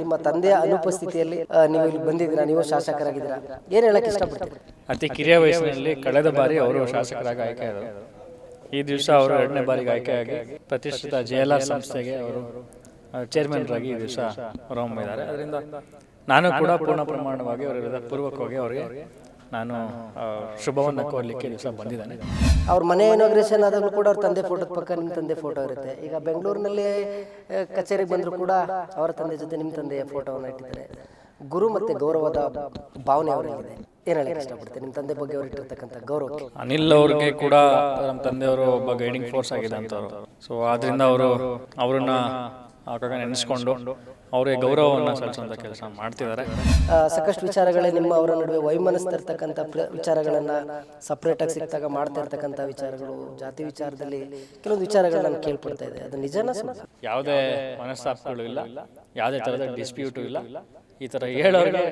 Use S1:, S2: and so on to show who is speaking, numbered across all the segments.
S1: ನಿಮ್ಮ ತಂದೆಯ ಅನುಪಸ್ಥಿತಿಯಲ್ಲಿ ನೀವು ಇಲ್ಲಿ ಬಂದಿದ್ದೀರಾ? ನೀವು ಶಾಸಕರಾಗಿದ್ದೀರಾ? ಏನು ಹೇಳಕ್ಕೆ ಇಷ್ಟಪಡ್ತೀರಾ?
S2: ಅತಿ ಕಿರಿಯ ವಯಸ್ಸಿನಲ್ಲಿ ಕಳೆದ ಬಾರಿ ಅವರು ಶಾಸಕರಾಗಿ ಆಯ್ಕೆಯಾದರು ಈ ದಿವಸ ಅವರು ಎರಡನೇ ಬಾರಿಗೆ ಆಯ್ಕೆಯಾಗಿ ಪ್ರತಿಷ್ಠಿತ ಜೆ ಎಲ್ ಆರ್ ಸಂಸ್ಥೆಗೆ ಅವರು ಚೇರ್ಮನ್ ಆಗಿ ಈ ದಿವಸ ಹೊರಹೊಮ್ಮಿದ್ದಾರೆ. ಅದರಿಂದ ನಾನು ಕೂಡ ಪೂರ್ಣ ಪ್ರಮಾಣವಾಗಿ ಅವರ ಪೂರ್ವಕವಾಗಿ ಅವರಿಗೆ ನಾನು ಶುಭವನ್ನು ಕೋರ್ಲಿಕ್ಕೆ ದಿವಸ ಬಂದಿದ್ದಾನೆ.
S1: ಅವ್ರ ಮನೆ ಇನಾಗ್ರೇಷನ್ ಆದಾಗಲೂ ಕೂಡ ಅವ್ರ ತಂದೆ ಫೋಟೋದ ಪಕ್ಕ ನಿಮ್ಮ ತಂದೆ ಫೋಟೋ ಇರುತ್ತೆ. ಈಗ ಬೆಂಗಳೂರಿನಲ್ಲಿ ಕಚೇರಿಗೆ ಬಂದರೂ ಕೂಡ ಅವರ ತಂದೆ ಜೊತೆ ನಿಮ್ಮ ತಂದೆಯ ಫೋಟೋವನ್ನು ಇಟ್ಟಿದ್ದಾರೆ. ಗುರು ಮತ್ತೆ ಗೌರವದ ಭಾವನೆ ಅವರಲ್ಲಿದೆ. ಏನು ಹೇಳಕ್ಕೆ ಇಷ್ಟಪಡ್ತೀನಿ ನಿಮ್ಮ ತಂದೆ ಬಗ್ಗೆ ಅವ್ರು ಇಟ್ಟಿರ್ತಕ್ಕಂಥ ಗೌರವ
S2: ಅನಿಲ್ ಅವ್ರಿಗೆ ಕೂಡ ನಮ್ಮ ತಂದೆಯವರು ಒಬ್ಬ ಗೈಡಿಂಗ್ ಫೋರ್ಸ್ ಆಗಿದೆ ಅವರು ಸೊ ಆದ್ರಿಂದ ಅವರು ಅವರನ್ನ ಆಗಾಗ ನೆನೆಸ್ಕೊಂಡು ಅವರಿಗೆ ಗೌರವವನ್ನು ಸಲ್ಲಿಸುವಂಥ ಕೆಲಸ ಮಾಡ್ತಿದ್ದಾರೆ.
S1: ಆ, ಸಾಕಷ್ಟು ವಿಚಾರಗಳೇ ನಿಮ್ಮ ಅವರ ನಡುವೆ ವೈಮನಸ್ತಿರ್ತಕ್ಕಂಥ ವಿಚಾರಗಳನ್ನ ಸಪ್ರೇಟ್ ಆಗಿ ಸಿಕ್ತಾಗ ಮಾಡ್ತಾ ಇರ್ತಕ್ಕಂಥ ವಿಚಾರಗಳು ಜಾತಿ ವಿಚಾರದಲ್ಲಿ ಕೆಲವೊಂದು ವಿಚಾರಗಳು ನಾನು ಕೇಳ್ಪಡ್ತಾ ಇದೆ. ಅದು ನಿಜನ
S2: ಯಾವುದೇ ಮನಸ್ತಾಪಗಳು ಇಲ್ಲ ಯಾವುದೇ ಥರದ ಡಿಸ್ಪ್ಯೂಟು ಇಲ್ಲ. ಈ ಥರ ಹೇಳೋರಿಗೆ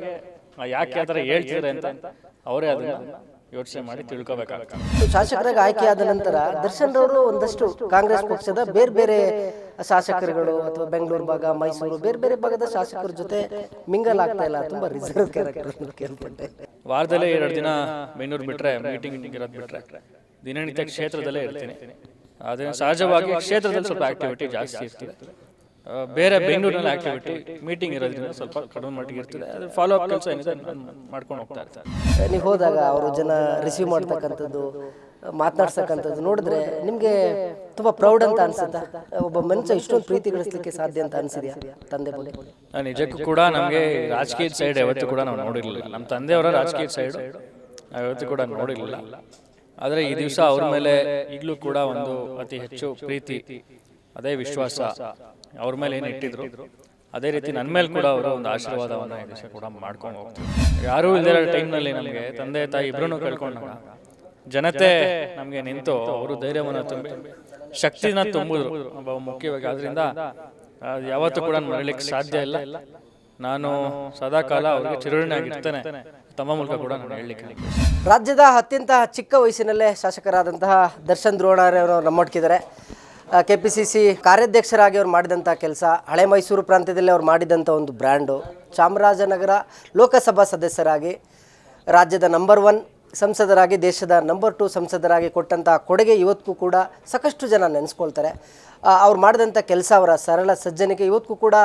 S2: ಯಾಕೆ ಆ ಥರ ಹೇಳ್ತಿದ್ದಾರೆ ಅಂತ ಅವರೇ ಅದನ್ನ ಯೋಚನೆ ಮಾಡಿ ತಿಳ್ಕೊಬೇಕಾಗ್ತದೆ.
S1: ಶಾಸಕರಾಗಿ ಆದ ನಂತರ ದರ್ಶನ್ ರವರು ಒಂದಷ್ಟು ಕಾಂಗ್ರೆಸ್ ಪಕ್ಷದ ಬೇರೆ ಬೇರೆ ಶಾಸಕರುಗಳು ಅಥವಾ ಬೆಂಗಳೂರು ಭಾಗ ಮೈಸೂರು ಬೇರೆ ಬೇರೆ ಭಾಗದ ಶಾಸಕರ ಜೊತೆ ಮಿಂಗಲ್ ಆಗ್ತಾ ಇಲ್ಲ. ತುಂಬಾ ರಿಸರ್ವ್ ಕ್ಯಾರೆಕ್ಟರ್ ಕೇಳ್ಪಟ್ಟೆ.
S2: ವಾರದಲ್ಲೇ ಎರಡು ದಿನ ಬೆಂಗಳೂರು ಬಿಟ್ರೆ ಮೀಟಿಂಗ್ ಇರೋದು ಬಿಟ್ರೆ ದಿನನಿತ್ಯ ಕ್ಷೇತ್ರದಲ್ಲೇ ಇರ್ತೀನಿ. ಅದೇ ಸಹಜವಾಗಿ ಕ್ಷೇತ್ರದಲ್ಲಿ ಸ್ವಲ್ಪ ಆಕ್ಟಿವಿಟಿ ಜಾಸ್ತಿ ಇರ್ತದೆ. ಬೇರೆ ಬೆಂಗಳೂರಿನಲ್ಲಿ ಆಕ್ಟಿವಿಟಿ ಮೀಟಿಂಗ್ ಇರೋದ್ರಿಂದ ಸ್ವಲ್ಪ ಕಡಿಮೆ ಮಟ್ಟಿಗೆ ಇರ್ತದೆ. ಅದು ಫಾಲೋ ಅಪ್ ಕೆಲಸ ಏನಿದೆ ಮಾಡ್ಕೊಂಡು ಹೋಗ್ತಾ ಇರ್ತಾರೆ
S1: ನೀವು ಹೋದಾಗ ಅವರು ಜನ ರಿಸೀವ್ ಮಾಡ್ತಕ್ಕಂಥದ್ದು ಮಾತನಾಡ್ಸಕ್ಕಂಥದ್ದು ನೋಡಿದ್ರೆ ನಿಮಗೆ ತುಂಬಾ ಪ್ರೌಡ್ ಅಂತ ಅನ್ಸುತ್ತಾ? ಒಬ್ಬ ಮನುಷ್ಯ ಇಷ್ಟೊಂದು ಪ್ರೀತಿ ಗಳಿಸಲಿಕ್ಕೆ ಸಾಧ್ಯ ಅಂತ ಅನ್ಸಿದ್ಯಾ? ತಂದೆ ಬಗ್ಗೆ
S2: ನಿಜಕ್ಕೂ ಕೂಡ ನಮಗೆ ರಾಜಕೀಯ ಸೈಡ್ ಯಾವತ್ತೂ ಕೂಡ ನಾವು ನೋಡಿರಲಿಲ್ಲ. ನಮ್ಮ ತಂದೆಯವರ ರಾಜಕೀಯ ಸೈಡ್ ನಾವು ಯಾವತ್ತೂ ಕೂಡ ನೋಡಿರಲಿಲ್ಲ. ಆದರೆ ಈ ದಿವಸ ಅವ್ರ ಮೇಲೆ ಈಗಲೂ ಕೂಡ ಒಂದು ಅತಿ ಹೆಚ್ಚು ಪ್ರೀತಿ ಅದೇ ವಿಶ್ವಾಸ ಅವ್ರ ಮೇಲೆ ಏನು ಇಟ್ಟಿದ್ರು? ಅದೇ ರೀತಿ ನನ್ನ ಮೇಲೆ ಕೂಡ ಅವರು ಒಂದು ಆಶೀರ್ವಾದವನ್ನು ಈ ದಿವಸ ಕೂಡ ಮಾಡ್ಕೊಂಡು ಹೋಗ್ತಾರೆ ಯಾರೂ ಇಲ್ಲದಿರೋ ಟೈಮ್ನಲ್ಲಿ ನಮಗೆ ತಂದೆ ತಾಯಿ ಇಬ್ಬರೂ ಕಳ್ಕೊಂಡಾಗ ಜನತೆ ನಮಗೆ ನಿಂತು ಅವರು ಧೈರ್ಯವನ್ನು ತುಂಬಿ ಶಕ್ತಿನ ತುಂಬಿದ್ರು. ಮುಖ್ಯವಾಗಿ ಆದ್ರಿಂದ ಯಾವತ್ತೂ ಕೂಡ ಮರಳಿಕ್ಕೆ ಸಾಧ್ಯ ಇಲ್ಲ. ನಾನು ಸದಾಕಾಲ ಅವ್ರಿಗೆ ಚಿರುಣಿಯಾಗಿರ್ತೇನೆ ತಮ್ಮ ಮೂಲಕ ಕೂಡ ನಾನು ಹೇಳಲಿಕ್ಕೆ
S1: ರಾಜ್ಯದ ಅತ್ಯಂತ ಚಿಕ್ಕ ವಯಸ್ಸಿನಲ್ಲೇ ಶಾಸಕರಾದಂತಹ ದರ್ಶನ್ ದ್ರೋಣರವರು ನಮ್ಮೊಟ್ಟಿದ್ದಾರೆ ಕೆ ಪಿ ಸಿ ಸಿ ಕಾರ್ಯಾಧ್ಯಕ್ಷರಾಗಿ ಅವ್ರು ಮಾಡಿದಂಥ ಕೆಲಸ ಹಳೆ ಮೈಸೂರು ಪ್ರಾಂತ್ಯದಲ್ಲಿ ಅವ್ರು ಮಾಡಿದಂಥ ಒಂದು ಬ್ರ್ಯಾಂಡು ಚಾಮರಾಜನಗರ ಲೋಕಸಭಾ ಸದಸ್ಯರಾಗಿ ರಾಜ್ಯದ ನಂಬರ್ ಒನ್ ಸಂಸದರಾಗಿ ದೇಶದ ನಂಬರ್ ಟು ಸಂಸದರಾಗಿ ಕೊಟ್ಟಂಥ ಕೊಡುಗೆ ಇವತ್ತಿಗೂ ಕೂಡ ಸಾಕಷ್ಟು ಜನ ನೆನೆಸ್ಕೊಳ್ತಾರೆ. ಅವ್ರು ಮಾಡಿದಂಥ ಕೆಲಸ ಅವರ ಸರಳ ಸಜ್ಜನಿಕೆ ಇವತ್ತಿಗೂ ಕೂಡ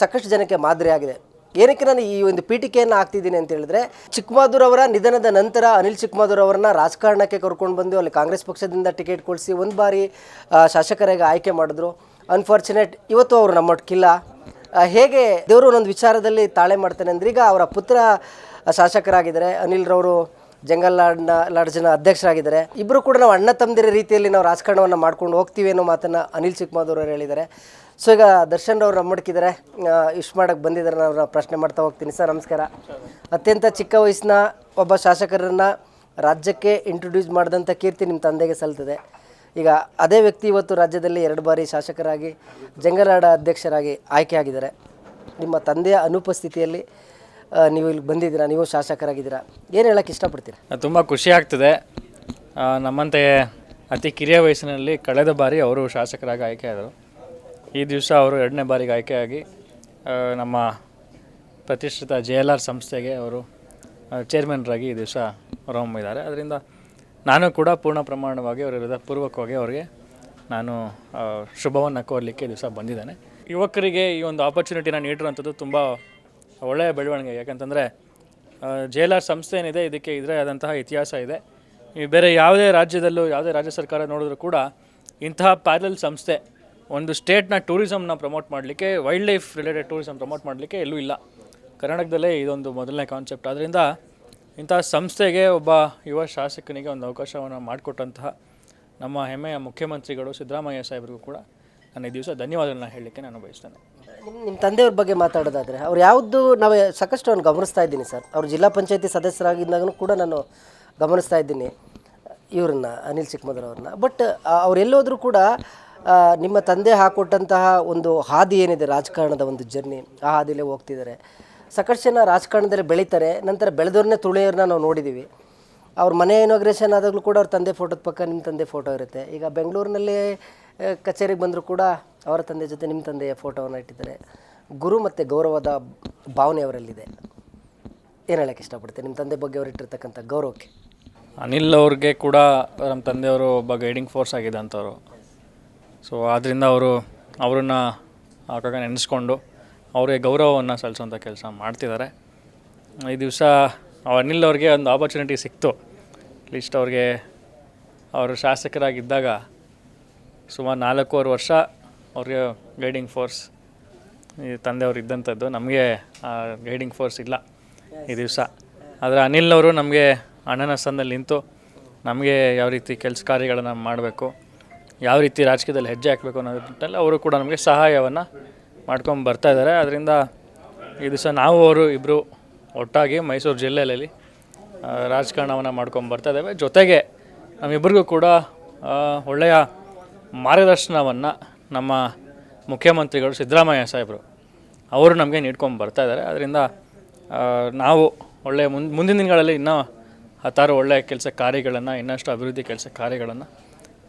S1: ಸಾಕಷ್ಟು ಜನಕ್ಕೆ ಮಾದರಿಯಾಗಿದೆ ಏನಕ್ಕೆ ನಾನು ಈ ಒಂದು ಪೀಠಿಕೆಯನ್ನು ಹಾಕ್ತಿದ್ದೀನಿ ಅಂತ ಹೇಳಿದ್ರೆ ಚಿಕ್ಕಮಾದೂರ್ ಅವರ ನಿಧನದ ನಂತರ ಅನಿಲ್ ಚಿಕ್ಕಮಾದೂರ್ ಅವರನ್ನ ರಾಜಕಾರಣಕ್ಕೆ ಕರ್ಕೊಂಡು ಬಂದು ಅಲ್ಲಿ ಕಾಂಗ್ರೆಸ್ ಪಕ್ಷದಿಂದ ಟಿಕೆಟ್ ಕೊಡಿಸಿ ಒಂದು ಬಾರಿ ಶಾಸಕರಾಗಿ ಆಯ್ಕೆ ಮಾಡಿದ್ರು. ಅನ್ಫಾರ್ಚುನೇಟ್ ಇವತ್ತು ಅವರು ನಮ್ಮೊಟ್ಟಿಗಿಲ್ಲ ಹೇಗೆ ದೇವರು ಒಂದೊಂದು ವಿಚಾರದಲ್ಲಿ ತಾಳೆ ಮಾಡ್ತಾನೆ ಅಂದ್ರೆ ಈಗ ಅವರ ಪುತ್ರ ಶಾಸಕರಾಗಿದ್ದಾರೆ. ಅನಿಲ್ ರವರು ಜಂಗಲ್ ಲಾಡ್ನ ಲಾಡ್ಜ್ನ ಅಧ್ಯಕ್ಷರಾಗಿದ್ದಾರೆ. ಇಬ್ಬರು ಕೂಡ ನಾವು ಅಣ್ಣ ತಮ್ಮದಿರ ರೀತಿಯಲ್ಲಿ ನಾವು ರಾಜಕಾರಣವನ್ನು ಮಾಡ್ಕೊಂಡು ಹೋಗ್ತೀವಿ ಅನ್ನೋ ಮಾತನ್ನು ಅನಿಲ್ ಚಿಕ್ಕಮಾದೂರ್ ಅವರು ಹೇಳಿದ್ದಾರೆ. ಸೊ ಈಗ ದರ್ಶನ್ ಅವ್ರು ರಮ್ಮಡ್ಕಿದ್ದಾರೆ ಇಷ್ಟು ಮಾಡೋಕ್ಕೆ ಬಂದಿದ್ದಾರೆ ಅವ್ರನ್ನ ಪ್ರಶ್ನೆ ಮಾಡ್ತಾ ಹೋಗ್ತೀನಿ ಸರ್, ನಮಸ್ಕಾರ. ಅತ್ಯಂತ ಚಿಕ್ಕ ವಯಸ್ಸಿನ ಒಬ್ಬ ಶಾಸಕರನ್ನು ರಾಜ್ಯಕ್ಕೆ ಇಂಟ್ರೊಡ್ಯೂಸ್ ಮಾಡಿದಂಥ ಕೀರ್ತಿ ನಿಮ್ಮ ತಂದೆಗೆ ಸಲ್ತದೆ. ಈಗ ಅದೇ ವ್ಯಕ್ತಿ ಇವತ್ತು ರಾಜ್ಯದಲ್ಲಿ ಎರಡು ಬಾರಿ ಶಾಸಕರಾಗಿ ಜಂಗಲಾಡ ಅಧ್ಯಕ್ಷರಾಗಿ ಆಯ್ಕೆಯಾಗಿದ್ದಾರೆ ನಿಮ್ಮ ತಂದೆಯ ಅನುಪಸ್ಥಿತಿಯಲ್ಲಿ ನೀವು ಇಲ್ಲಿ ಬಂದಿದ್ದೀರಾ, ನೀವು ಶಾಸಕರಾಗಿದ್ದೀರಾ, ಏನು ಹೇಳಕ್ಕೆ ಇಷ್ಟಪಡ್ತೀರಾ?
S2: ತುಂಬ ಖುಷಿ ಆಗ್ತದೆ. ನಮ್ಮಂತೆ ಅತಿ ಕಿರಿಯ ವಯಸ್ಸಿನಲ್ಲಿ ಕಳೆದ ಬಾರಿ ಅವರು ಶಾಸಕರಾಗಿ ಆಯ್ಕೆಯಾದರು ಈ ದಿವಸ ಅವರು ಎರಡನೇ ಬಾರಿಗೆ ಆಯ್ಕೆಯಾಗಿ ನಮ್ಮ ಪ್ರತಿಷ್ಠಿತ ಜೆ ಎಲ್ ಆರ್ ಸಂಸ್ಥೆಗೆ ಅವರು ಚೇರ್ಮನ್ರಾಗಿ ಈ ದಿವಸ ಹೊರಹೊಮ್ಮಿದ್ದಾರೆ. ಅದರಿಂದ ನಾನು ಕೂಡ ಪೂರ್ಣ ಪ್ರಮಾಣವಾಗಿ ಅವರ ವಿರುದ್ಧ ಪೂರ್ವಕವಾಗಿ ಅವರಿಗೆ ನಾನು ಶುಭವನ್ನು ಕೋರಲಿಕ್ಕೆ ಈ ದಿವಸ ಬಂದಿದ್ದೇನೆ. ಯುವಕರಿಗೆ ಈ ಒಂದು ಆಪರ್ಚುನಿಟಿನ ನೀಡಿರುವಂಥದ್ದು ತುಂಬ ಒಳ್ಳೆಯ ಬೆಳವಣಿಗೆ. ಯಾಕಂತಂದರೆ ಜೇಲಾರ್ ಸಂಸ್ಥೆ ಏನಿದೆ, ಇದಕ್ಕೆ ಇದರೇ ಆದಂತಹ ಇತಿಹಾಸ ಇದೆ. ಈ ಬೇರೆ ಯಾವುದೇ ರಾಜ್ಯದಲ್ಲೂ, ಯಾವುದೇ ರಾಜ್ಯ ಸರ್ಕಾರ ನೋಡಿದ್ರು ಕೂಡ ಇಂತಹ ಪ್ಯಾರಲ್ ಸಂಸ್ಥೆ, ಒಂದು ಸ್ಟೇಟ್ನ ಟೂರಿಸಮ್ನ ಪ್ರಮೋಟ್ ಮಾಡಲಿಕ್ಕೆ wildlife related tourism promote ಮಾಡಲಿಕ್ಕೆ ಎಲ್ಲೂ ಇಲ್ಲ. ಕರ್ನಾಟಕದಲ್ಲೇ ಇದೊಂದು ಮೊದಲನೇ ಕಾನ್ಸೆಪ್ಟ್ ಆದ್ದರಿಂದ ಇಂತಹ ಸಂಸ್ಥೆಗೆ ಒಬ್ಬ ಯುವ ಶಾಸಕನಿಗೆ ಒಂದು ಅವಕಾಶವನ್ನು ಮಾಡಿಕೊಟ್ಟಂತಹ ನಮ್ಮ ಹೆಮ್ಮೆಯ ಮುಖ್ಯಮಂತ್ರಿಗಳು ಸಿದ್ದರಾಮಯ್ಯ ಸಾಹೇಬರಿಗೂ ಕೂಡ ನಾನು ಈ ದಿವಸ ಧನ್ಯವಾದಗಳನ್ನ ಹೇಳಲಿಕ್ಕೆ ನಾನು ಬಯಸ್ತೇನೆ.
S1: ನಿಮ್ಮ ತಂದೆಯವ್ರ ಬಗ್ಗೆ ಮಾತಾಡೋದಾದರೆ, ಅವ್ರು ಯಾವುದು ನಾವು ಸಾಕಷ್ಟು ನಾನು ಗಮನಿಸ್ತಾ ಇದ್ದೀನಿ ಸರ್. ಅವ್ರು ಜಿಲ್ಲಾ ಪಂಚಾಯತಿ ಸದಸ್ಯರಾಗಿದ್ದಾಗೂ ಕೂಡ ನಾನು ಗಮನಿಸ್ತಾ ಇದ್ದೀನಿ ಇವ್ರನ್ನ, ಅನಿಲ್ ಚಿಕ್ಕಮದ್ರವ್ರನ್ನ ಬಟ್ ಅವರೆಲ್ಲೋದ್ರೂ ಕೂಡ ನಿಮ್ಮ ತಂದೆ ಹಾಕೊಟ್ಟಂತಹ ಒಂದು ಹಾದಿ ಏನಿದೆ ರಾಜಕಾರಣದ ಒಂದು ಜರ್ನಿ, ಆ ಹಾದಿಲೇ ಹೋಗ್ತಿದ್ದಾರೆ. ಸಾಕಷ್ಟು ಜನ ರಾಜಕಾರಣದಲ್ಲಿ ಬೆಳೀತಾರೆ, ನಂತರ ಬೆಳೆದವ್ರನ್ನೇ ತುಳಿಯೋರನ್ನ ನಾವು ನೋಡಿದ್ದೀವಿ ಅವ್ರ ಮನೆ ಇನಾಗ್ರೇಷನ್ ಆದಾಗಲೂ ಕೂಡ ಅವ್ರ ತಂದೆ ಫೋಟೋದ ಪಕ್ಕ ನಿಮ್ಮ ತಂದೆ ಫೋಟೋ ಇರುತ್ತೆ. ಈಗ ಬೆಂಗಳೂರಿನಲ್ಲಿ ಕಚೇರಿಗೆ ಬಂದರೂ ಕೂಡ ಅವರ ತಂದೆ ಜೊತೆ ನಿಮ್ಮ ತಂದೆಯ ಫೋಟೋವನ್ನು ಇಟ್ಟಿದ್ದಾರೆ. ಗುರು ಮತ್ತು ಗೌರವದ ಭಾವನೆ ಅವರಲ್ಲಿದೆ. ಏನು ಹೇಳಕ್ಕೆ ಇಷ್ಟಪಡ್ತೀನಿ ನಿಮ್ಮ ತಂದೆ ಬಗ್ಗೆ ಅವರಿಟ್ಟಿರ್ತಕ್ಕಂಥ ಗೌರವಕ್ಕೆ?
S2: ಅನಿಲ್ ಅವ್ರಿಗೆ ಕೂಡ ನಮ್ಮ ತಂದೆಯವರು ಒಬ್ಬ ಗೈಡಿಂಗ್ ಫೋರ್ಸ್ ಆಗಿದ್ದಂಥವ್ರು ಸೊ ಆದ್ದರಿಂದ ಅವರು ಅವ್ರನ್ನ ಆಗಾಗ ನೆನೆಸ್ಕೊಂಡು ಅವರಿಗೆ ಗೌರವವನ್ನು ಸಲ್ಲಿಸೋಂಥ ಕೆಲಸ ಮಾಡ್ತಿದ್ದಾರೆ. ಈ ದಿವಸ ಅನಿಲ್ ಅವ್ರಿಗೆ ಒಂದು ಆಪರ್ಚುನಿಟಿ ಸಿಕ್ತು. ಅಟ್ಲೀಸ್ಟ್ ಅವ್ರಿಗೆ, ಅವರು ಶಾಸಕರಾಗಿದ್ದಾಗ ಸುಮಾರು ನಾಲ್ಕೂವರೆ ವರ್ಷ ಅವ್ರಿಗೆ ಗೈಡಿಂಗ್ ಫೋರ್ಸ್ ಈ ತಂದೆಯವ್ರು ಇದ್ದಂಥದ್ದು. ನಮಗೆ ಗೈಡಿಂಗ್ ಫೋರ್ಸ್ ಇಲ್ಲ ಈ ದಿವಸ. ಆದರೆ ಅನಿಲ್ ಅವರು ನಮಗೆ ಅಣ್ಣನ ಸ್ಥಾನದಲ್ಲಿ ನಿಂತು ನಮಗೆ ಯಾವ ರೀತಿ ಕೆಲಸ ಕಾರ್ಯಗಳನ್ನು ಮಾಡಬೇಕು, ಯಾವ ರೀತಿ ರಾಜಕೀಯದಲ್ಲಿ ಹೆಜ್ಜೆ ಹಾಕಬೇಕು ಅನ್ನೋದ್ರಲ್ಲಿ ಅವರು ಕೂಡ ನಮಗೆ ಸಹಾಯವನ್ನು ಮಾಡ್ಕೊಂಡು ಬರ್ತಾ ಇದ್ದಾರೆ ಅದರಿಂದ ಈ ದಿವಸ ನಾವು ಅವರು ಇಬ್ಬರು ಒಟ್ಟಾಗಿ ಮೈಸೂರು ಜಿಲ್ಲೆಯಲ್ಲಿ ರಾಜಕಾರಣವನ್ನು ಮಾಡ್ಕೊಂಡು ಬರ್ತಾ ಇದ್ದೇವೆ ಜೊತೆಗೆ ನಮ್ಮಿಬ್ಬರಿಗೂ ಕೂಡ ಒಳ್ಳೆಯ ಮಾರ್ಗದರ್ಶನವನ್ನು ನಮ್ಮ ಮುಖ್ಯಮಂತ್ರಿಗಳು ಸಿದ್ದರಾಮಯ್ಯ ಸಾಹೇಬರು, ಅವರು ನಮಗೆ ನೀಡ್ಕೊಂಡು ಬರ್ತಾ ಇದ್ದಾರೆ. ಅದರಿಂದ ನಾವು ಒಳ್ಳೆಯ ಮುಂದಿನ ದಿನಗಳಲ್ಲಿ ಇನ್ನೂ ಹತ್ತಾರು ಒಳ್ಳೆಯ ಕೆಲಸ ಕಾರ್ಯಗಳನ್ನು, ಇನ್ನಷ್ಟು ಅಭಿವೃದ್ಧಿ ಕೆಲಸ ಕಾರ್ಯಗಳನ್ನು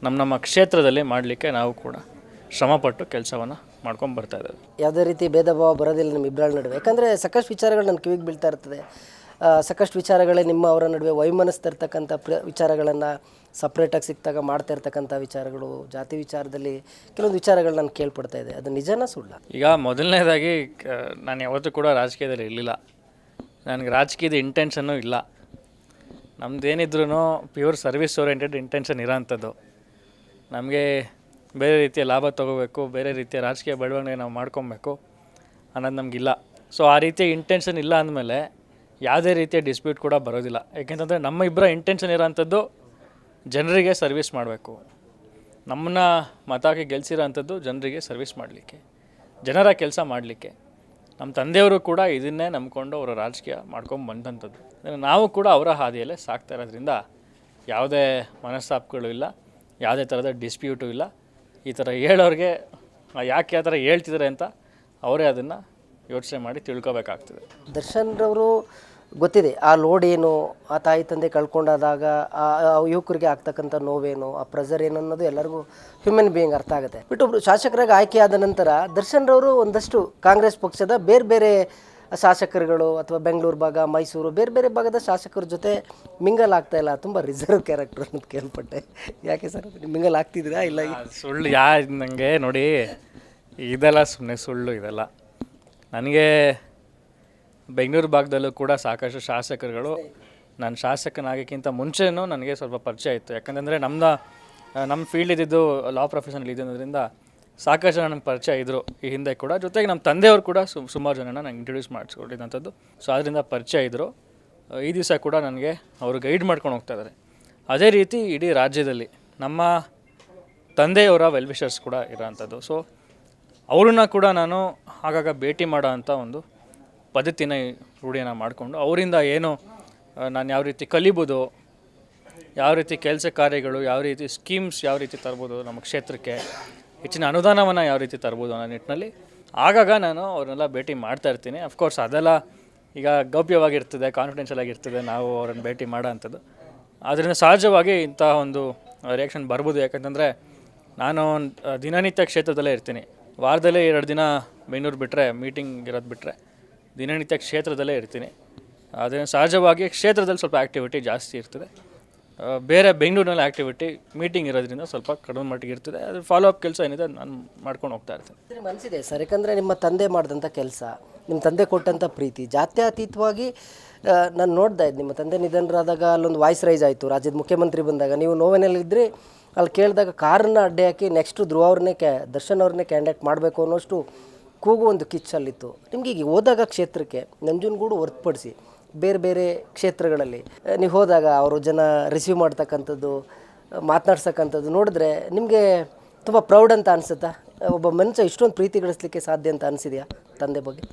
S2: ನಮ್ಮ ನಮ್ಮ ಕ್ಷೇತ್ರದಲ್ಲಿ ಮಾಡಲಿಕ್ಕೆ ನಾವು ಕೂಡ ಶ್ರಮಪಟ್ಟು ಕೆಲಸವನ್ನು ಮಾಡ್ಕೊಂಡು ಬರ್ತಾ ಇದ್ದಾರೆ.
S1: ಯಾವುದೇ ರೀತಿ ಭೇದ ಭಾವ ಬರೋದಿಲ್ಲ ನಿಮ್ಮ ಇಬ್ಬರ ನಡುವೆ. ಯಾಕಂದರೆ ಸಾಕಷ್ಟು ವಿಚಾರಗಳು ನನ್ನ ಕಿವಿಗೆ ಬೀಳ್ತಾ ಇರ್ತದೆ. ಸಾಕಷ್ಟು ವಿಚಾರಗಳೇ ನಿಮ್ಮ ಅವರ ನಡುವೆ ವೈಮನಸ್ತಿರ್ತಕ್ಕಂಥ ಪ್ರ ವಿಚಾರಗಳನ್ನು ಸಪ್ರೇಟಾಗಿ ಸಿಕ್ಕಿದಾಗ ಮಾಡ್ತಾ ಇರ್ತಕ್ಕಂಥ ವಿಚಾರಗಳು, ಜಾತಿ ವಿಚಾರದಲ್ಲಿ ಕೆಲವೊಂದು ವಿಚಾರಗಳು ನಾನು ಕೇಳ್ಪಡ್ತಾ ಇದೆ ಅದು ನಿಜನ ಸುಳ್ಳ?
S2: ಈಗ ಮೊದಲನೇದಾಗಿ ನಾನು ಯಾವತ್ತೂ ಕೂಡ ರಾಜಕೀಯದಲ್ಲಿ ಇರಲಿಲ್ಲ. ನನಗೆ ರಾಜಕೀಯದ ಇಂಟೆನ್ಷನ್ನು ಇಲ್ಲ. ನಮ್ದೇನಿದ್ರೂ ಪ್ಯೂರ್ ಸರ್ವಿಸ್ ಓರಿಯೆಂಟೆಡ್ ಇಂಟೆನ್ಷನ್ ಇರೋಂಥದ್ದು. ನಮಗೆ ಬೇರೆ ರೀತಿಯ ಲಾಭ ತೊಗೋಬೇಕು, ಬೇರೆ ರೀತಿಯ ರಾಜಕೀಯ ಬೆಳವಣಿಗೆ ನಾವು ಮಾಡ್ಕೊಬೇಕು ಅನ್ನೋದು ನಮಗಿಲ್ಲ. ಸೊ ಆ ರೀತಿಯ ಇಂಟೆನ್ಷನ್ ಇಲ್ಲ ಅಂದಮೇಲೆ ಯಾವುದೇ ರೀತಿಯ ಡಿಸ್ಪ್ಯೂಟ್ ಕೂಡ ಬರೋದಿಲ್ಲ. ಯಾಕೆಂತಂದರೆ ನಮ್ಮ ಇಬ್ಬರ ಇಂಟೆನ್ಷನ್ ಇರೋಂಥದ್ದು ಜನರಿಗೆ ಸರ್ವಿಸ್ ಮಾಡಬೇಕು. ನಮ್ಮನ್ನ ಮತ ಹಾಕಿ ಗೆಲ್ಸಿರೋ ಅಂಥದ್ದು ಜನರಿಗೆ ಸರ್ವಿಸ್ ಮಾಡಲಿಕ್ಕೆ, ಜನರ ಕೆಲಸ ಮಾಡಲಿಕ್ಕೆ. ನಮ್ಮ ತಂದೆಯವರು ಕೂಡ ಇದನ್ನೇ ನಂಬ್ಕೊಂಡು ಅವರ ರಾಜಕೀಯ ಮಾಡ್ಕೊಂಡು ಬಂದಂಥದ್ದು. ನಾವು ಕೂಡ ಅವರ ಹಾದಿಯಲ್ಲೇ ಸಾಕ್ತಾ ಇರೋದ್ರಿಂದ ಯಾವುದೇ ಮನಸ್ತಾಪಗಳು ಇಲ್ಲ, ಯಾವುದೇ ಥರದ ಡಿಸ್ಪ್ಯೂಟು ಇಲ್ಲ. ಈ ಥರ ಹೇಳೋರಿಗೆ ಯಾಕೆ ಆ ಥರ ಹೇಳ್ತಿದ್ದಾರೆ ಅಂತ ಅವರೇ ಅದನ್ನು ಯೋಚನೆ ಮಾಡಿ ತಿಳ್ಕೊಬೇಕಾಗ್ತದೆ.
S1: ದರ್ಶನ್ ರವರು ಗೊತ್ತಿದೆ, ಆ ಲೋಡ್ ಏನು, ಆ ತಾಯಿ ತಂದೆ ಕಳ್ಕೊಂಡಾದಾಗ, ಆ ಯುವಕರಿಗೆ ಆಗ್ತಕ್ಕಂಥ ನೋವೇನು, ಆ ಪ್ರೆಷರ್ ಏನು ಅನ್ನೋದು ಎಲ್ಲರಿಗೂ ಹ್ಯೂಮನ್ ಬೀಯಿಂಗ್ ಅರ್ಥ ಆಗುತ್ತೆ. ಬಟ್ ಒಬ್ರು ಶಾಸಕರಾಗಿ ಆಯ್ಕೆಯಾದ ನಂತರ ದರ್ಶನ್ ರವರು ಒಂದಷ್ಟು ಕಾಂಗ್ರೆಸ್ ಪಕ್ಷದ ಬೇರೆ ಬೇರೆ ಶಾಸಕರುಗಳು ಅಥವಾ ಬೆಂಗಳೂರು ಭಾಗ, ಮೈಸೂರು, ಬೇರೆ ಬೇರೆ ಭಾಗದ ಶಾಸಕರ ಜೊತೆ ಮಿಂಗಲ್ ಆಗ್ತಾ ಇಲ್ಲ. ತುಂಬ ರಿಸರ್ವ್ ಕ್ಯಾರೆಕ್ಟರ್ ಅಂತ ಕೇಳ್ಪಟ್ಟೆ. ಯಾಕೆ ಸರ್? ಮಿಂಗಲ್ ಆಗ್ತಿದ್ದೀರಾ? ಇಲ್ಲ
S2: ಸುಳ್ಳು ಯಾ ನನಗೆ ನೋಡಿ, ಇದೆಲ್ಲ ಸುಮ್ಮನೆ ಸುಳ್ಳು, ಇದೆಲ್ಲ. ನನಗೆ ಬೆಂಗಳೂರು ಭಾಗದಲ್ಲೂ ಕೂಡ ಸಾಕಷ್ಟು ಶಾಸಕರುಗಳು. ನಾನು ಶಾಸಕನಾಗೋಕ್ಕಿಂತ ಮುಂಚೆನೂ ನನಗೆ ಸ್ವಲ್ಪ ಪರಿಚಯ ಇತ್ತು. ಯಾಕಂತಂದರೆ ನಮ್ಮದ ನಮ್ಮ ಫೀಲ್ಡ್ ಇದ್ದಿದ್ದು ಲಾ ಪ್ರೊಫೆಷನಲ್ ಇದ್ದಿದ್ದರಿಂದ ಸಾಕಷ್ಟು ನನಗೆ ಪರಿಚಯ ಇದ್ದರು ಈ ಹಿಂದೆ ಕೂಡ. ಜೊತೆಗೆ ನಮ್ಮ ತಂದೆಯವರು ಕೂಡ ಸುಮಾರು ಜನನ ನಂಗೆ ಇಂಟ್ರೊಡ್ಯೂಸ್ ಮಾಡಿಸ್ಕೊಟ್ಟಿದ್ದಂಥದ್ದು ಸೊ ಅದರಿಂದ ಪರಿಚಯ ಇದ್ದರು ಈ ದಿವಸ ಕೂಡ ನನಗೆ ಅವರು ಗೈಡ್ ಮಾಡ್ಕೊಂಡು ಹೋಗ್ತಾ ಇದ್ದಾರೆ ಅದೇ ರೀತಿ ಇಡೀ ರಾಜ್ಯದಲ್ಲಿ ನಮ್ಮ ತಂದೆಯವರ ವೆಲ್ವಿಷರ್ಸ್ ಕೂಡ ಇರೋವಂಥದ್ದು ಸೊ ಅವ್ರನ್ನ ಕೂಡ ನಾನು ಆಗಾಗ ಭೇಟಿ ಮಾಡೋ ಅಂಥ ಒಂದು ಪದ್ಧತಿನ ರೂಢಿಯನ್ನು ಮಾಡಿಕೊಂಡು ಅವರಿಂದ ಏನು ನಾನು ಯಾವ ರೀತಿ ಕಲಿಬೋದು, ಯಾವ ರೀತಿ ಕೆಲಸ ಕಾರ್ಯಗಳು, ಯಾವ ರೀತಿ ಸ್ಕೀಮ್ಸ್ ಯಾವ ರೀತಿ ತರ್ಬೋದು ನಮ್ಮ ಕ್ಷೇತ್ರಕ್ಕೆ, ಹೆಚ್ಚಿನ ಅನುದಾನವನ್ನು ಯಾವ ರೀತಿ ತರ್ಬೋದು ಅನ್ನೋ ನಿಟ್ಟಿನಲ್ಲಿ ಆಗಾಗ ನಾನು ಅವ್ರನ್ನೆಲ್ಲ ಭೇಟಿ ಮಾಡ್ತಾ ಇರ್ತೀನಿ. ಅಫ್ಕೋರ್ಸ್ ಅದೆಲ್ಲ ಈಗ ಗೌಪ್ಯವಾಗಿರ್ತದೆ ಕಾನ್ಫಿಡೆನ್ಷಿಯಲ್ ಆಗಿರ್ತದೆ, ನಾವು ಅವ್ರನ್ನ ಭೇಟಿ ಮಾಡೋ ಅಂಥದ್ದು. ಆದ್ದರಿಂದ ಸಹಜವಾಗಿ ಇಂತಹ ಒಂದು ರಿಯಾಕ್ಷನ್ ಬರ್ಬೋದು. ಯಾಕಂತಂದರೆ ನಾನು ದಿನನಿತ್ಯ ಕ್ಷೇತ್ರದಲ್ಲೇ ಇರ್ತೀನಿ. ವಾರದಲ್ಲೇ ಎರಡು ದಿನ ಬೆಂಗಳೂರು ಬಿಟ್ಟರೆ ಮೀಟಿಂಗ್ ಇರೋದು ಬಿಟ್ಟರೆ ದಿನನಿತ್ಯ ಕ್ಷೇತ್ರದಲ್ಲೇ ಇರ್ತೀನಿ. ಆದರೆ ಸಹಜವಾಗಿ ಕ್ಷೇತ್ರದಲ್ಲಿ ಸ್ವಲ್ಪ ಆ್ಯಕ್ಟಿವಿಟಿ ಜಾಸ್ತಿ ಇರ್ತದೆ. ಬೇರೆ ಬೆಂಗಳೂರಿನಲ್ಲಿ ಆ್ಯಕ್ಟಿವಿಟಿ ಮೀಟಿಂಗ್ ಇರೋದ್ರಿಂದ ಸ್ವಲ್ಪ ಕಡಿಮೆ ಮಟ್ಟಿಗೆ ಇರ್ತದೆ. ಅದು ಫಾಲೋ ಅಪ್ ಕೆಲಸ ಏನಿದೆ ನಾನು ಮಾಡ್ಕೊಂಡು ಹೋಗ್ತಾ ಇರ್ತೀನಿ.
S1: ಮನಸ್ಸಿದೆ ಸರ್. ಯಾಕಂದರೆ ನಿಮ್ಮ ತಂದೆ ಮಾಡಿದಂಥ ಕೆಲಸ, ನಿಮ್ಮ ತಂದೆ ಕೊಟ್ಟಂಥ ಪ್ರೀತಿ, ಜಾತ್ಯತೀತವಾಗಿ ನಾನು ನೋಡ್ತಾ ಇದ್ದೆ. ನಿಮ್ಮ ತಂದೆ ನಿಧನರಾದಾಗ ಅಲ್ಲೊಂದು ವಾಯ್ಸ್ ರೈಸ್ ಆಯಿತು. ರಾಜ್ಯದ ಮುಖ್ಯಮಂತ್ರಿ ಬಂದಾಗ ನೀವು ನೋವಿನಲ್ಲಿದ್ದರೆ ಅಲ್ಲಿ ಕೇಳಿದಾಗ ಕಾರನ್ನ ಅಡ್ಡೆ ಹಾಕಿ ನೆಕ್ಸ್ಟು ಧ್ರುವ ಅವ್ರನ್ನೇ ಕ್ಯಾ ದರ್ಶನ್ ಅವ್ರನ್ನೇ ಕ್ಯಾಂಡಿಡೇಟ್ ಮಾಡಬೇಕು ಅನ್ನೋಷ್ಟು ಕೂಗು ಒಂದು ಕಿಚ್ಚಲ್ಲಿತ್ತು. ನಿಮ್ಗೆ ಈಗ ಹೋದಾಗ ಕ್ಷೇತ್ರಕ್ಕೆ ನಂಜನಗೂಡು ಹೊರತುಪಡಿಸಿ, ಬೇರೆ ಬೇರೆ ಕ್ಷೇತ್ರಗಳಲ್ಲಿ. ನೀವು ಹೋದಾಗ ಅವರು ಜನ ರಿಸೀವ್ ಮಾಡ್ತಕ್ಕಂಥದ್ದು ಮಾತನಾಡ್ಸಕ್ಕಂಥದ್ದು ನೋಡಿದ್ರೆ ನಿಮಗೆ ತುಂಬ ಪ್ರೌಡ್ ಅಂತ ಅನಿಸುತ್ತಾ? ಒಬ್ಬ ಮನುಷ್ಯ ಇಷ್ಟೊಂದು ಪ್ರೀತಿ ಗಳಿಸ್ಲಿಕ್ಕೆ ಸಾಧ್ಯ ಅಂತ ಅನಿಸಿದೆಯಾ ತಂದೆ ಬಗ್ಗೆ?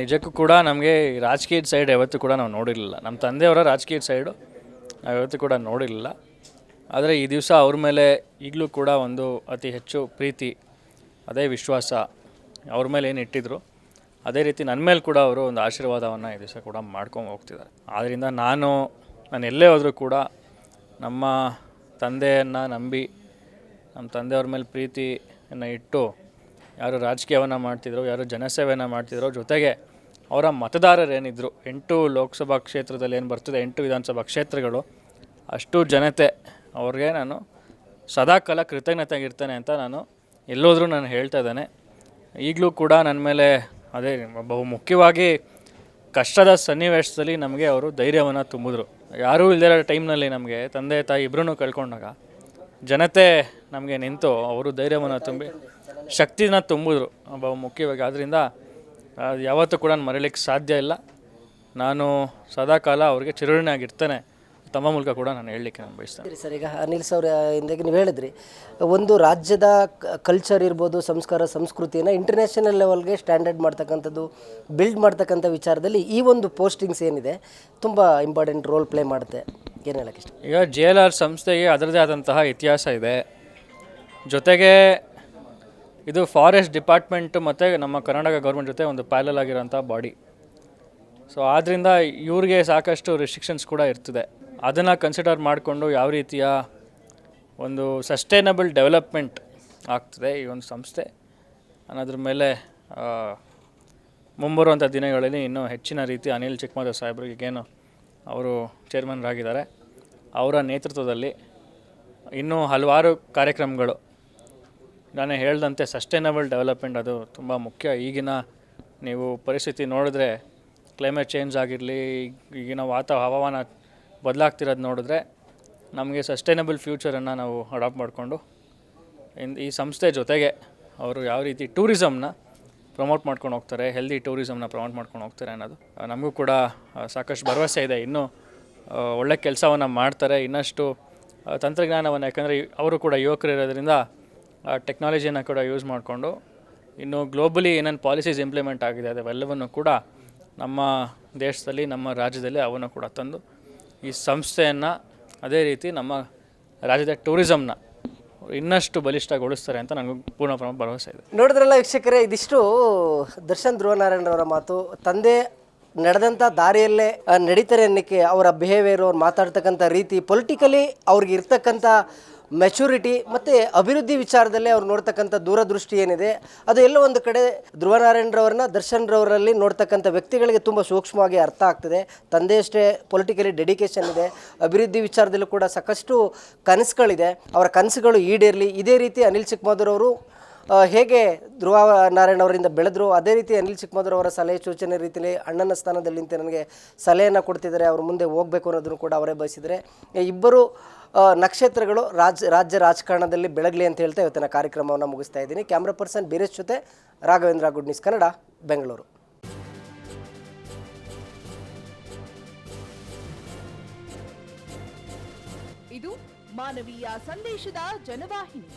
S2: ನಿಜಕ್ಕೂ ಕೂಡ ನಮಗೆ ರಾಜಕೀಯ ಸೈಡ್ ಯಾವತ್ತೂ ಕೂಡ ನಾವು ನೋಡಿರಲಿಲ್ಲ. ನಮ್ಮ ತಂದೆಯವರ ರಾಜಕೀಯ ಸೈಡು ನಾವು ಯಾವತ್ತೂ ಕೂಡ ನೋಡಿರಲಿಲ್ಲ. ಆದರೆ ಈ ದಿವಸ ಅವ್ರ ಮೇಲೆ ಈಗಲೂ ಕೂಡ ಒಂದು ಅತಿ ಹೆಚ್ಚು ಪ್ರೀತಿ, ಅದೇ ವಿಶ್ವಾಸ ಅವ್ರ ಮೇಲೆ ಏನು ಇಟ್ಟಿದ್ರು. ಅದೇ ರೀತಿ ನನ್ನ ಮೇಲೆ ಕೂಡ ಅವರು ಒಂದು ಆಶೀರ್ವಾದವನ್ನು ಈ ದಿವಸ ಕೂಡ ಮಾಡ್ಕೊಂಡು ಹೋಗ್ತಿದ್ದಾರೆ. ಆದ್ದರಿಂದ ನಾನು ನಾನು ಎಲ್ಲೇ ಹೋದರೂ ಕೂಡ ನಮ್ಮ ತಂದೆಯನ್ನು ನಂಬಿ ನಮ್ಮ ತಂದೆಯವ್ರ ಮೇಲೆ ಪ್ರೀತಿಯನ್ನು ಇಟ್ಟು ಯಾರು ರಾಜಕೀಯವನ್ನು ಮಾಡ್ತಿದ್ರು, ಯಾರು ಜನಸೇವೆಯನ್ನು ಮಾಡ್ತಿದ್ರು, ಜೊತೆಗೆ ಅವರ ಮತದಾರರೇನಿದ್ದರು ಎಂಟು ಲೋಕಸಭಾ ಕ್ಷೇತ್ರದಲ್ಲಿ ಏನು ಬರ್ತದೆ, ಎಂಟು ವಿಧಾನಸಭಾ ಕ್ಷೇತ್ರಗಳು, ಅಷ್ಟು ಜನತೆ ಅವ್ರಿಗೆ ನಾನು ಸದಾಕಾಲ ಕೃತಜ್ಞತೆಯಾಗಿರ್ತೇನೆ ಅಂತ ನಾನು ಎಲ್ಲೋದ್ರೂ ನಾನು ಹೇಳ್ತಾ ಇದ್ದೇನೆ. ಈಗಲೂ ಕೂಡ ನನ್ನ ಮೇಲೆ ಅದೇ ಬಹು ಮುಖ್ಯವಾಗಿ ಕಷ್ಟದ ಸನ್ನಿವೇಶದಲ್ಲಿ ನಮಗೆ ಅವರು ಧೈರ್ಯವನ್ನು ತುಂಬಿದ್ರು. ಯಾರೂ ಇಲ್ಲದಿರೋ ಟೈಮ್ನಲ್ಲಿ ನಮಗೆ ತಂದೆ, ತಾಯಿ ಇಬ್ಬರೂ ಕಳ್ಕೊಂಡಾಗ ಜನತೆ ನಮಗೆ ನಿಂತು ಅವರು ಧೈರ್ಯವನ್ನು ತುಂಬಿ ಶಕ್ತಿನ ತುಂಬಿದ್ರು. ಬಹು ಮುಖ್ಯವಾಗಿ ಆದ್ದರಿಂದ ಯಾವತ್ತೂ ಕೂಡ ಮರೀಲಿಕ್ಕೆ ಸಾಧ್ಯ ಇಲ್ಲ. ನಾನು ಸದಾಕಾಲ ಅವ್ರಿಗೆ ಚಿರುಣಿಯಾಗಿರ್ತೇನೆ ತಮ್ಮ ಮೂಲಕ ಕೂಡ ನಾನು ಹೇಳಲಿಕ್ಕೆ ನಾನು ಬಯಸ್ತೇನೆ.
S1: ಸರಿ ಸರ್ ಈಗ ಅನಿಲ್ ಸರ್ ಹಿಂದೆಗೆ ನೀವು ಹೇಳಿದ್ರಿ ಒಂದು ರಾಜ್ಯದ ಕಲ್ಚರ್ ಇರ್ಬೋದು ಸಂಸ್ಕಾರ ಸಂಸ್ಕೃತಿಯನ್ನು ಇಂಟರ್ನ್ಯಾಷನಲ್ ಲೆವೆಲ್ಗೆ ಸ್ಟ್ಯಾಂಡರ್ಡ್ ಮಾಡ್ತಕ್ಕಂಥದ್ದು ಬಿಲ್ಡ್ ಮಾಡ್ತಕ್ಕಂಥ ವಿಚಾರದಲ್ಲಿ ಈ ಒಂದು ಪೋಸ್ಟಿಂಗ್ಸ್ ಏನಿದೆ ತುಂಬ ಇಂಪಾರ್ಟೆಂಟ್ ರೋಲ್ ಪ್ಲೇ ಮಾಡುತ್ತೆ. ಏನು ಹೇಳಕ್ಕೆ ಇಷ್ಟ?
S2: ಈಗ ಜೆ ಎಲ್ ಆರ್ ಸಂಸ್ಥೆಗೆ ಅದರದೇ ಆದಂತಹ ಇತಿಹಾಸ ಇದೆ. ಜೊತೆಗೆ ಇದು ಫಾರೆಸ್ಟ್ ಡಿಪಾರ್ಟ್ಮೆಂಟ್ ಮತ್ತು ನಮ್ಮ ಕರ್ನಾಟಕ ಗೌರ್ಮೆಂಟ್ ಜೊತೆ ಒಂದು ಪ್ಯಾಲಲ್ ಆಗಿರೋಂಥ ಬಾಡಿ ಸೊ ಆದ್ದರಿಂದ ಇವ್ರಿಗೆ ಸಾಕಷ್ಟು ರಿಸ್ಟ್ರಿಕ್ಷನ್ಸ್ ಕೂಡ ಇರ್ತದೆ. ಅದನ್ನು ಕನ್ಸಿಡರ್ ಮಾಡಿಕೊಂಡು ಯಾವ ರೀತಿಯ ಒಂದು ಸಸ್ಟೈನಬಲ್ ಡೆವಲಪ್ಮೆಂಟ್ ಆಗ್ತದೆ ಈ ಒಂದು ಸಂಸ್ಥೆ. ಅನ್ನೋದ್ರ ಮೇಲೆ ಮುಂಬರುವಂಥ ದಿನಗಳಲ್ಲಿ ಇನ್ನೂ ಹೆಚ್ಚಿನ ರೀತಿ ಅನಿಲ್ ಚಿಕ್ಕಮದ ಸಾಹೇಬ್ರಿಗೇನು ಅವರು ಚೇರ್ಮನ್ರಾಗಿದ್ದಾರೆ ಅವರ ನೇತೃತ್ವದಲ್ಲಿ ಇನ್ನೂ ಹಲವಾರು ಕಾರ್ಯಕ್ರಮಗಳು. ನಾನು ಹೇಳ್ದಂತೆ ಸಸ್ಟೈನಬಲ್ ಡೆವಲಪ್ಮೆಂಟ್ ಅದು ತುಂಬ ಮುಖ್ಯ. ಈಗಿನ ನೀವು ಪರಿಸ್ಥಿತಿ ನೋಡಿದ್ರೆ ಕ್ಲೈಮೇಟ್ ಚೇಂಜ್ ಆಗಿರಲಿ, ಈಗಿನ ವಾತ ಹವಾಮಾನ ಬದಲಾಗ್ತಿರೋದು ನೋಡಿದ್ರೆ ನಮಗೆ ಸಸ್ಟೈನಬಲ್ ಫ್ಯೂಚರನ್ನು ನಾವು ಅಡಾಪ್ಟ್ ಮಾಡಿಕೊಂಡು ಈ ಸಂಸ್ಥೆ ಜೊತೆಗೆ ಅವರು ಯಾವ ರೀತಿ ಟೂರಿಸಮ್ನ ಪ್ರಮೋಟ್ ಮಾಡ್ಕೊಂಡು ಹೋಗ್ತಾರೆ ಹೆಲ್ದಿ ಟೂರಿಸಮ್ನ ಪ್ರಮೋಟ್ ಮಾಡ್ಕೊಂಡು ಹೋಗ್ತಾರೆ ಅನ್ನೋದು ನಮಗೂ ಕೂಡ ಸಾಕಷ್ಟು ಭರವಸೆ ಇದೆ. ಇನ್ನೂ ಒಳ್ಳೆ ಕೆಲಸವನ್ನು ಮಾಡ್ತಾರೆ. ಇನ್ನಷ್ಟು ತಂತ್ರಜ್ಞಾನವನ್ನು, ಯಾಕಂದರೆ ಅವರು ಕೂಡ ಯುವಕರು ಇರೋದ್ರಿಂದ ಟೆಕ್ನಾಲಜಿಯನ್ನು ಕೂಡ ಯೂಸ್ ಮಾಡಿಕೊಂಡು, ಇನ್ನು ಗ್ಲೋಬಲಿ ಏನೇನು ಪಾಲಿಸೀಸ್ ಇಂಪ್ಲಿಮೆಂಟ್ ಆಗಿದೆ, ಅದೆಲ್ಲವನ್ನು ಕೂಡ ನಮ್ಮ ದೇಶದಲ್ಲಿ, ನಮ್ಮ ರಾಜ್ಯದಲ್ಲಿ ಅವನ್ನು ಕೂಡ ತಂದು ಈ ಸಂಸ್ಥೆಯನ್ನು ಅದೇ ರೀತಿ ನಮ್ಮ ರಾಜ್ಯದ ಟೂರಿಸಮ್ನ ಇನ್ನಷ್ಟು ಬಲಿಷ್ಠಗೊಳಿಸ್ತಾರೆ ಅಂತ ನನಗೆ ಪೂರ್ಣ ಪ್ರಮಾಣ ಭರವಸೆ ಇದೆ.
S1: ನೋಡಿದ್ರಲ್ಲ ವೀಕ್ಷಕರೇ, ಇದಿಷ್ಟು ದರ್ಶನ್ ಧ್ರುವನಾರಾಯಣರವರ ಮಾತು, ತಂದೆ ನಡೆದಂಥ ದಾರಿಯಲ್ಲೇ ನಡೀತಾರೆ ಅನ್ನಕ್ಕೆ ಅವರ ಬಿಹೇವಿಯರ್ ಅವ್ರು ಮಾತಾಡ್ತಕ್ಕಂಥ ರೀತಿ ಪೊಲಿಟಿಕಲಿ ಅವ್ರಿಗೆ ಇರ್ತಕ್ಕಂಥ ಮೆಚುರಿಟಿ ಮತ್ತು ಅಭಿವೃದ್ಧಿ ವಿಚಾರದಲ್ಲಿ ಅವ್ರು ನೋಡ್ತಕ್ಕಂಥ ದೂರದೃಷ್ಟಿ ಏನಿದೆ, ಅದು ಎಲ್ಲೋ ಒಂದು ಕಡೆ ಧ್ರುವನಾರಾಯಣರವ್ರನ್ನ, ದರ್ಶನ್ರವರಲ್ಲಿ ನೋಡ್ತಕ್ಕಂಥ ವ್ಯಕ್ತಿಗಳಿಗೆ ತುಂಬ ಸೂಕ್ಷ್ಮವಾಗಿ ಅರ್ಥ ಆಗ್ತದೆ. ತಂದೆಯಷ್ಟೇ ಪೊಲಿಟಿಕಲಿ ಡೆಡಿಕೇಶನ್ ಇದೆ, ಅಭಿವೃದ್ಧಿ ವಿಚಾರದಲ್ಲೂ ಕೂಡ ಸಾಕಷ್ಟು ಕನಸುಗಳಿದೆ. ಅವರ ಕನಸುಗಳು ಈಡೇರಲಿ. ಇದೇ ರೀತಿ ಅನಿಲ್ ಅವರು ಹೇಗೆ ಧ್ರುವ ನಾರಾಯಣ ಅವರಿಂದ ಬೆಳೆದ್ರು, ಅದೇ ರೀತಿ ಅನಿಲ್ ಚಿಕ್ಕಮದೂರ್ ಅವರ ಸಲಹೆ ಸೂಚನೆ ರೀತಿಯಲ್ಲಿ ಅಣ್ಣನ ಸ್ಥಾನದಲ್ಲಿ ನಿಂತು ನನಗೆ ಸಲಹೆಯನ್ನು ಕೊಡ್ತಿದ್ದಾರೆ, ಅವ್ರ ಮುಂದೆ ಹೋಗಬೇಕು ಅನ್ನೋದನ್ನು ಕೂಡ ಅವರೇ ಬಯಸಿದರೆ ಇಬ್ಬರು ನಕ್ಷತ್ರಗಳು ರಾಜ್ಯ ರಾಜ್ಯ ರಾಜಕಾರಣದಲ್ಲಿ ಬೆಳಗಲಿ ಅಂತ ಹೇಳ್ತಾ ಇವತ್ತಿನ ಕಾರ್ಯಕ್ರಮವನ್ನು ಮುಗಿಸ್ತಾ ಇದ್ದೀನಿ. ಕ್ಯಾಮ್ರಾ ಪರ್ಸನ್ ಬೀರೇಶ್ ಜೊತೆ ರಾಘವೇಂದ್ರ ಗುಡ್ ನ್ಯೂಸ್ ಕನ್ನಡ, ಬೆಂಗಳೂರು.
S3: ಇದು ಮಾನವೀಯ ಸಂದೇಶದ ಜನವಾಹಿನಿ.